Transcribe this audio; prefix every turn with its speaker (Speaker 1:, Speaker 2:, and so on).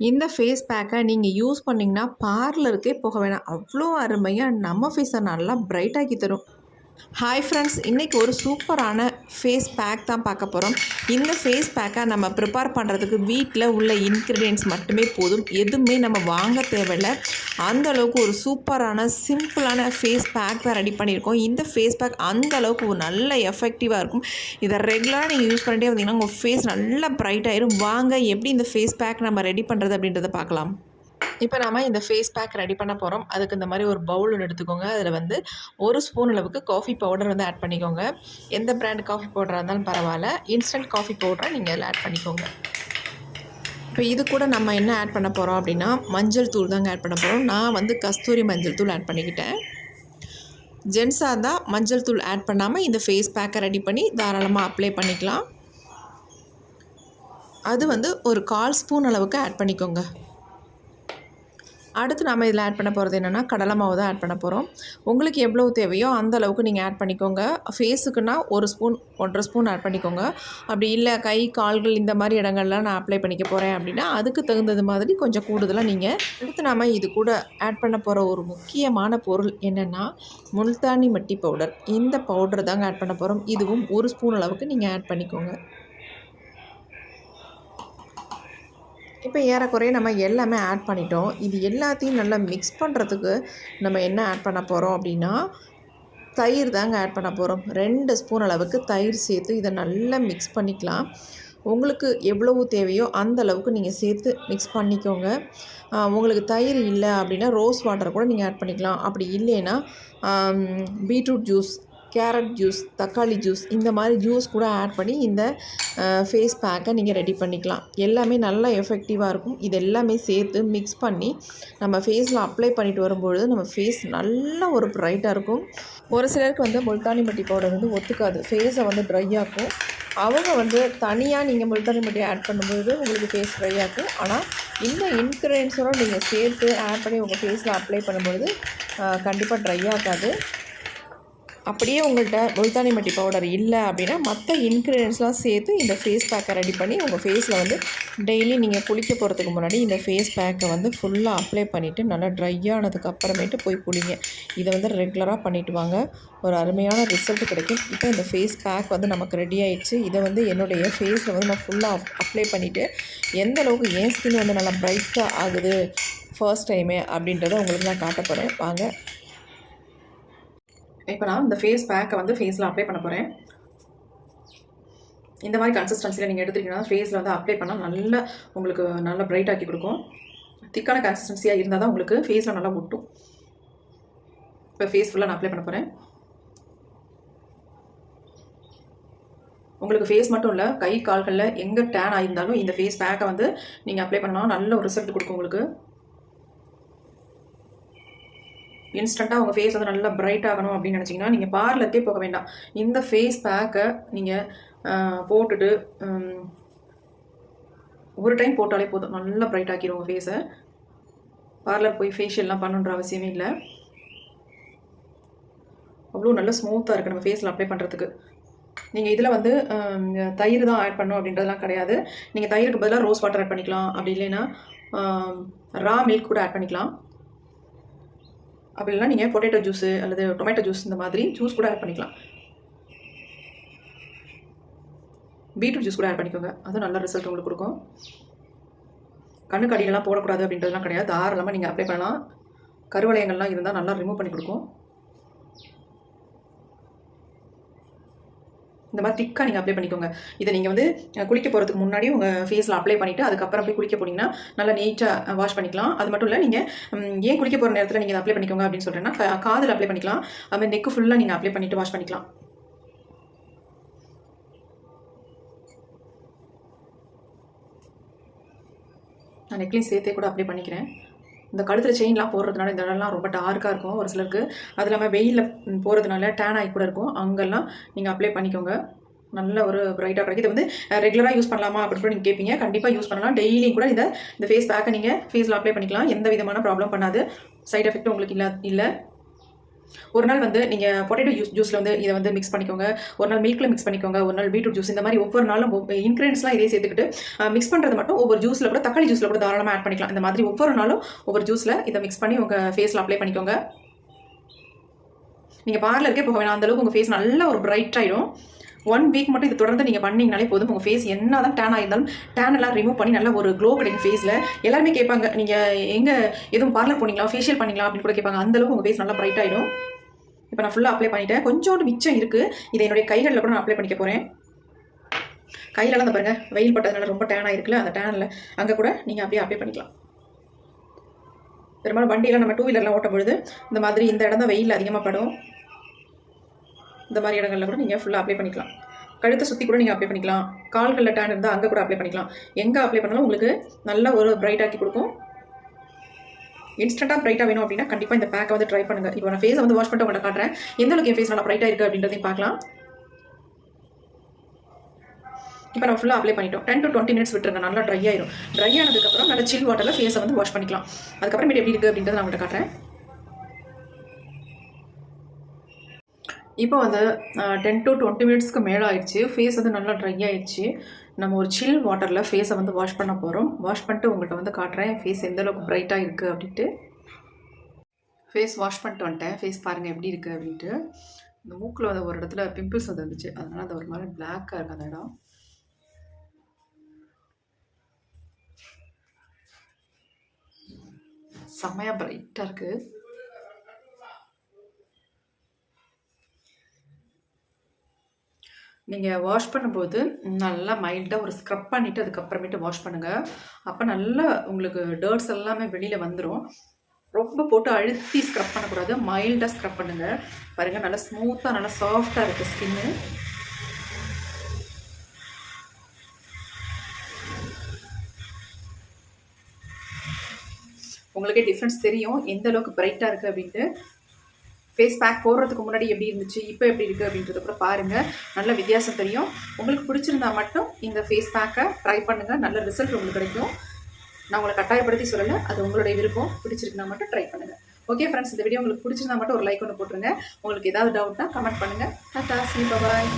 Speaker 1: இந்த ஃபேஸ் பேக்கை நீங்கள் யூஸ் பண்ணிங்கன்னா பார்லருக்கே போக வேணாம். அவ்வளோ அருமையாக நம்ம ஃபேஸை நல்லா பிரைட்டாக்கி தரும். ஹாய் ஃப்ரெண்ட்ஸ் இன்றைக்கி ஒரு சூப்பரான ஃபேஸ் பேக் தான் பார்க்க போகிறோம் இந்த ஃபேஸ் பேக்கை நம்ம ப்ரிப்பேர் பண்ணுறதுக்கு வீட்டில் உள்ள இன்க்ரீடியன்ஸ் மட்டுமே போதும். எதுவுமே நம்ம வாங்க தேவையில்லை. அந்த அளவுக்கு ஒரு சூப்பரான சிம்பிளான ஃபேஸ் பேக் தான் ரெடி பண்ணியிருக்கோம். இந்த ஃபேஸ் பேக் அந்தளவுக்கு ஒரு நல்ல எஃபெக்டிவாக இருக்கும். இதை ரெகுலராக நீங்கள் யூஸ் பண்ணிட்டே வந்தீங்கன்னா உங்கள் ஃபேஸ் நல்லா பிரைட் ஆயிரும். வாங்க எப்படி இந்த ஃபேஸ் பேக் நம்ம ரெடி பண்ணுறது அப்படின்றத பார்க்கலாம். இப்போ நாம் இந்த ஃபேஸ் பேக் ரெடி பண்ண போகிறோம் அதுக்கு இந்த மாதிரி ஒரு பவுல் ஒன்று எடுத்துக்கோங்க. அதில் வந்து ஒரு ஸ்பூன் அளவுக்கு காஃபி பவுடர் வந்து ஆட் பண்ணிக்கோங்க. எந்த பிராண்ட் காஃபி பவுடராக இருந்தாலும் பரவாயில்ல. இன்ஸ்டன்ட் காஃபி பவுடரை நீங்கள் அதில் ஆட் பண்ணிக்கோங்க. இப்போ இது கூட நம்ம என்ன ஆட் பண்ண போகிறோம் அப்படின்னா மஞ்சள் தூள் தாங்க ஆட் பண்ண போகிறோம் நான் வந்து கஸ்தூரி மஞ்சள் தூள் ஆட் பண்ணிக்கிட்டேன். ஜென்ஸாக இருந்தால் மஞ்சள் தூள் ஆட் பண்ணாமல் இந்த ஃபேஸ் பேக்கை ரெடி பண்ணி தாராளமாக அப்ளை பண்ணிக்கலாம். அது வந்து ஒரு கால் ஸ்பூன் அளவுக்கு ஆட் பண்ணிக்கோங்க. அடுத்து நம்ம இதில் ஆட் பண்ண போகிறது என்னென்னா கடலை மாவு தான் ஆட் பண்ண போகிறோம் உங்களுக்கு எவ்வளோ தேவையோ அந்த அளவுக்கு நீங்கள் ஆட் பண்ணிக்கோங்க. ஃபேஸுக்குன்னா ஒரு ஸ்பூன் ஒன்றரை ஸ்பூன் ஆட் பண்ணிக்கோங்க. அப்படி இல்லை கை கால்கள் இந்த மாதிரி இடங்கள்லாம் நான் அப்ளை பண்ணிக்க போகிறேன் அப்படின்னா அதுக்கு தகுந்தது மாதிரி கொஞ்சம் கூடுதலாக நீங்கள் அடுத்து நாம் இது கூட ஆட் பண்ண போகிற ஒரு முக்கியமான பொருள் என்னென்னா முல்தானி மட்டி பவுடர் இந்த பவுடர் தாங்க ஆட் பண்ண போகிறோம் இதுவும் ஒரு ஸ்பூன் அளவுக்கு நீங்கள் ஆட் பண்ணிக்கோங்க. இப்போ ஏறக்குறைய நம்ம எல்லாமே ஆட் பண்ணிட்டோம். இது எல்லாத்தையும் நல்லா மிக்ஸ் பண்ணுறதுக்கு நம்ம என்ன ஆட் பண்ண போகிறோம் அப்படின்னா தயிர் தாங்க ஆட் பண்ண போகிறோம் ரெண்டு ஸ்பூன் அளவுக்கு தயிர் சேர்த்து இதை நல்லா மிக்ஸ் பண்ணிக்கலாம். உங்களுக்கு எவ்வளவு தேவையோ அந்த அளவுக்கு நீங்கள் சேர்த்து மிக்ஸ் பண்ணிக்கோங்க. உங்களுக்கு தயிர் இல்லை அப்படின்னா ரோஸ் வாட்டர் கூட நீங்கள் ஆட் பண்ணிக்கலாம். அப்படி இல்லைன்னா பீட்ரூட் ஜூஸ் கேரட் ஜூஸ் தக்காளி ஜூஸ் இந்த மாதிரி ஜூஸ் கூட ஆட் பண்ணி இந்த ஃபேஸ் பேக்கை நீங்கள் ரெடி பண்ணிக்கலாம். எல்லாமே நல்லா எஃபெக்டிவாக இருக்கும். இது எல்லாமே சேர்த்து மிக்ஸ் பண்ணி நம்ம ஃபேஸில் அப்ளை பண்ணிட்டு வரும்பொழுது நம்ம ஃபேஸ் நல்ல ஒரு ப்ரைட்டாக இருக்கும். ஒரு சிலருக்கு வந்து முல்தானி மட்டி பவுடர் வந்து ஒத்துக்காது. ஃபேஸை வந்து ட்ரை ஆக்கும் அவங்க வந்து தனியாக நீங்கள் முல்தானி மட்டி ஆட் பண்ணும்போது உங்களுக்கு ஃபேஸ் ட்ரை ஆகும் ஆனால் இந்த இன்க்ரீடியன்ஸோட நீங்கள் சேர்த்து ஆட் பண்ணி உங்கள் ஃபேஸில் அப்ளை பண்ணும்பொழுது கண்டிப்பாக ட்ரை ஆகாது. அப்படியே உங்கள்கிட்ட முல்தானி மட்டி பவுடர் இல்லை அப்படின்னா மற்ற இன்க்ரீடியன்ஸ்லாம் சேர்த்து இந்த ஃபேஸ் பேக்கை ரெடி பண்ணி உங்கள் ஃபேஸில் வந்து டெய்லி நீங்கள் குளிக்க போகிறதுக்கு முன்னாடி இந்த ஃபேஸ் பேக்கை வந்து ஃபுல்லாக அப்ளை பண்ணிவிட்டு நல்லா ட்ரை ஆனதுக்கு அப்புறமேட்டு போய் குளிங்க. இதை வந்து ரெகுலராக பண்ணிவிட்டு வாங்க. ஒரு அருமையான ரிசல்ட் கிடைக்கும். இப்போ இந்த ஃபேஸ் பேக் வந்து நமக்கு ரெடி ஆகிடுச்சு இதை வந்து என்னுடைய ஃபேஸில் வந்து நான் ஃபுல்லாக அப்ளை பண்ணிவிட்டு எந்த அளவுக்கு ஏன் ஸ்கின் வந்து நல்லா ப்ரைட்டாக ஆகுது ஃபர்ஸ்ட் டைமே அப்படின்றத உங்களுக்கு நான் காட்ட போகிறேன் வாங்க. இப்போ நான் இந்த ஃபேஸ் பேக்கை வந்து ஃபேஸில் அப்ளை பண்ண போகிறேன் இந்த மாதிரி கன்சிஸ்டன்சியில் நீங்கள் எடுத்துக்கிட்டீங்கன்னா ஃபேஸில் வந்து அப்ளை பண்ணால் நல்லா உங்களுக்கு நல்லா பிரைட் ஆக்கி கொடுக்கும். திக்கான கன்சிஸ்டன்சியாக இருந்தால் தான் உங்களுக்கு ஃபேஸில் நல்லா ஒட்டும். இப்போ ஃபேஸ் ஃபுல்லாக நான் அப்ளை பண்ண போகிறேன் உங்களுக்கு ஃபேஸ் மட்டும் இல்லை கை கால்களில் எங்கே டேன் ஆகியிருந்தாலும் இந்த ஃபேஸ் பேக்கை வந்து நீங்கள் அப்ளை பண்ணால் நல்ல ஒரு ரிசல்ட் கொடுக்கும் உங்களுக்கு. இன்ஸ்டண்ட்டாக உங்கள் ஃபேஸ் வந்து நல்லா பிரைட் ஆகணும் அப்படின்னு நினச்சிங்கன்னா நீங்கள் பார்லருக்கே போக வேண்டாம். இந்த ஃபேஸ் பேக்கை நீங்கள் போட்டுட்டு ஒரு டைம் போட்டாலே போதும். நல்லா பிரைட் ஆக்கிடும் உங்கள் ஃபேஸை பார்லர் போய் ஃபேஷியல்லாம் பண்ணுன்ற அவசியமே இல்லை. அவ்வளோ நல்லா ஸ்மூத்தாக இருக்குது நம்ம ஃபேஸில் அப்ளை பண்ணுறதுக்கு நீங்கள் இதில் வந்து தயிர் தான் ஆட் பண்ணும் அப்படின்றதெல்லாம் கிடையாது. நீங்கள் தயிருக்கு பதிலாக ரோஸ் வாட்டர் ஆட் பண்ணிக்கலாம். அப்படி இல்லைன்னா ரா மில்க் கூட ஆட் பண்ணிக்கலாம். அப்படி நீங்கள் பொட்டேட்டோ ஜூஸு அல்லது டொமேட்டோ ஜூஸ் இந்த மாதிரி ஜூஸ் கூட ஆட் பண்ணிக்கலாம். பீட்ரூட் ஜூஸ் கூட ஆட் பண்ணிக்கோங்க. அதுவும் நல்ல ரிசல்ட் உங்களுக்கு கொடுக்கும். கண்ணுக்கு அடியெல்லாம் போடக்கூடாது அப்படின்றதுலாம் கிடையாது. தாராளமாக நீங்கள் அப்ளை பண்ணலாம். கருவளையங்கள்லாம் இருந்தால் நல்லா ரிமூவ் பண்ணி கொடுக்கும். இந்த மாதிரி திக்காக நீங்கள் அப்ளை பண்ணிக்கோங்க. இதை நீங்கள் வந்து குளிக்க போகிறதுக்கு முன்னாடி உங்கள் ஃபேஸில் அப்ளை பண்ணிவிட்டு அதுக்கப்புறம் போய் குளிக்க போனீங்கன்னா நல்லா நீட்டாக வாஷ் பண்ணிக்கலாம். அது மட்டும் இல்லை நீங்கள் ஏன் குளிக்க போகிற நேரத்தில் நீங்கள் அப்ளை பண்ணிக்கோங்க அப்படின்னு சொல்கிறேன்னா காதில் அப்ளை பண்ணிக்கலாம். அதுமாதிரி நெக்கு ஃபுல்லாக நீங்கள் அப்ளை பண்ணிவிட்டு வாஷ் பண்ணிக்கலாம். நான் நெக்லைஸ் சேர்த்தே கூட அப்ளை பண்ணிக்கிறேன். இந்த கழுத்தில் செயின்லாம் போடுறதுனால இந்த இடம்லாம் ரொம்ப டார்க்காக இருக்கும். ஒரு சிலருக்கு அது இல்லாமல் வெயிலில் போகிறதுனால டேன் ஆகி கூட இருக்கும். அங்கெல்லாம் நீங்கள் அப்ளை பண்ணிக்கோங்க. நல்ல ஒரு ப்ரைட்டாக கிடைக்கும். இதை வந்து ரெகுலராக யூஸ் பண்ணலாமா அப்படி கூட நீங்கள் கேட்பீங்க கண்டிப்பாக யூஸ் பண்ணலாம். டெய்லியும் கூட இந்த இந்த ஃபேஸ் பேக்கை நீங்கள் ஃபேஸில் அப்ளை பண்ணிக்கலாம். எந்த விதமான ப்ராப்ளம் பண்ணாது. சைட் எஃபெக்ட் உங்களுக்கு இல்லை இல்லை.
Speaker 2: ஒரு நாள் வந்து நீங்கள் பொட்டேட்டோ ஜூஸ் ஜூஸில் வந்து இதை வந்து மிக்ஸ் பண்ணிக்கோங்க. ஒரு நாள் மில்கில் மிக்ஸ் பண்ணிக்கோங்க. ஒரு நாள் பீட்ரூட் ஜூஸ் இந்த மாதிரி ஒவ்வொரு நாளும் இன்க்ரீடியன்ஸ்லாம் இதே சேர்த்துக்கிட்டு மிக்ஸ் பண்ணுறது மட்டும் ஒவ்வொரு ஜூஸில் கூட தக்காளி ஜூஸில் கூட தாராளமாக ஆட் பண்ணிக்கலாம். இந்த மாதிரி ஒவ்வொரு நாளும் ஒவ்வொரு ஜூஸில் இதை மிக்ஸ் பண்ணி உங்கள் ஃபேஸில் அப்ளை பண்ணிக்கோங்க. நீங்கள் பார்லருக்கே போக வேணாம். அந்தளவுக்கு உங்கள் ஃபேஸ் நல்லா ஒரு பிரைட் ஆகிடும் ஒன் வீக் மட்டும் இது தொடர்ந்து நீங்கள் பண்ணீங்கனாலே போதும். உங்கள் ஃபேஸ் என்ன தான் டேன் ஆயிருந்தாலும் டேன் எல்லாம் ரிமூவ் பண்ணி நல்லா ஒரு க்ளோ கிடைக்கும் ஃபேஸில் எல்லாருமே கேட்பாங்க நீங்கள் எங்கே எதுவும் பார்லர் போனீங்களா? ஃபேஷியல் பண்ணீங்களா? அப்படின்னு கூட கேட்பாங்க. அந்தளவுக்கு உங்கள் ஃபேஸ் நல்லா பிரைட் ஆகிடும் இப்போ நான் ஃபுல்லாக அப்ளை பண்ணிட்டேன். கொஞ்சோண்டு மிச்சம் இருக்குது இதை என்னுடைய கைகளில் கூட நான் அப்ளை பண்ணிக்க போகிறேன் கையிலலாம் அந்த பாருங்கள் வெயில் பட்டதுனால ரொம்ப டேன் ஆயிருக்குல்ல அந்த டேனில் அங்கே கூட நீங்கள் அப்படியே அப்ளை பண்ணிக்கலாம். பெரும்பாலும் வண்டியில் நம்ம டூ வீலர்லாம் ஓட்டும் பொழுது இந்த மாதிரி இந்த இடம் தான் வெயில் அதிகமாக படும். இந்த மாதிரி இடங்களில் கூட நீங்கள் ஃபுல்லாக அப்ளை பண்ணிக்கலாம். கழுத்தை சுற்றி கூட நீங்கள் அப்ளை பண்ணிக்கலாம். கால்களில் டேன் இருந்தால் அங்கே கூட அப்ளை பண்ணிக்கலாம். எங்கே அப்ளை பண்ணாலும் உங்களுக்கு நல்ல ஒரு பிரைட் ஆக்கி கொடுக்கும். இன்ஸ்டண்ட்டாக பிரைட்டாக வேணும் அப்படின்னா கண்டிப்பாக இந்த பேக்கை வந்து ட்ரை பண்ணுங்கள் இப்போ நான் ஃபேஸை வந்து வாஷ் பண்ணிட்டு உங்களை காட்டுறேன். எந்த அளவுக்கு என் ஃபேஸ் நல்லா பிரைட்டாக இருக்குது அப்படின்றதையும் பார்க்கலாம். இப்போ நம்ம ஃபுல்லாக அப்ளை பண்ணிட்டோம். டென் டு டுவெண்ட்டி மினிட்ஸ் விட்டுருங்க. நல்லா ட்ரை ஆயிடும் ட்ரை ஆனதுக்கப்புறம் நல்லா சில் வாட்டரில் ஃபேஸை வந்து வாஷ் பண்ணிக்கலாம். அதுக்கப்புறம் எப்படி இருக்குது அப்படின்றத நான் உங்கள்கிட்ட காட்டுறேன். இப்போ வந்து டென் டு டுவெண்ட்டி மினிட்ஸ்க்கு மேலே ஆயிடுச்சு ஃபேஸ் வந்து நல்லா ட்ரை ஆயிடுச்சு. நம்ம ஒரு சில் வாட்டரில் ஃபேஸை வந்து வாஷ் பண்ண போகிறோம் வாஷ் பண்ணிட்டு உங்கள்கிட்ட வந்து காட்டுறேன். ஃபேஸ் எந்த அளவுக்கு பிரைட்டாக இருக்குது அப்படின்ட்டு. ஃபேஸ் வாஷ் பண்ணிட்டு வந்துட்டேன். ஃபேஸ் பாருங்கள் எப்படி இருக்குது அப்படின்ட்டு. இந்த மூக்கில் வந்து ஒரு இடத்துல பிம்பிள்ஸ் வந்து அதனால் அது ஒரு மாதிரி பிளாக்காக இருக்குது அந்த இடம். செமையாக ப்ரைட்டாக இருக்குது நீங்கள் வாஷ் பண்ணும்போது நல்லா மைல்டாக ஒரு ஸ்க்ரப் பண்ணிவிட்டு அதுக்கப்புறமேட்டு வாஷ் பண்ணுங்கள் அப்போ நல்லா உங்களுக்கு டர்ட்ஸ் எல்லாமே வெளியில் வந்துடும் ரொம்ப போட்டு அழுத்தி ஸ்க்ரப் பண்ணக்கூடாது. மைல்டாக ஸ்க்ரப் பண்ணுங்கள் பாருங்கள் நல்லா ஸ்மூத்தாக நல்லா சாஃப்டாக இருக்குது ஸ்கின்னு உங்களுக்கே டிஃப்ரென்ஸ் தெரியும். எந்த அளவுக்கு பிரைட்டாக இருக்குது அப்படின்ட்டு. ஃபேஸ் பேக் போடுறதுக்கு முன்னாடி எப்படி இருந்துச்சு இப்போ எப்படி இருக்குது அப்படின்றத கூட பாருங்கள் நல்ல வித்தியாசம் தெரியும். உங்களுக்கு பிடிச்சிருந்தா மட்டும் இந்த ஃபேஸ் பேக்கை ட்ரை பண்ணுங்கள் நல்ல ரிசல்ட் உங்களுக்கு கிடைக்கும். நான் உங்களை கட்டாயப்படுத்தி சொல்லலை அது உங்களுடைய விருப்பம். பிடிச்சிருக்குன்னா மட்டும் ட்ரை பண்ணுங்கள் ஓகே ஃப்ரெண்ட்ஸ் இந்த வீடியோ உங்களுக்கு பிடிச்சிருந்தா மட்டும் ஒரு லைக் ஒன்று போட்டுருங்க. உங்களுக்கு ஏதாவது டவுட்னா கமெண்ட் பண்ணுங்கள் டாட்டா சி பாய்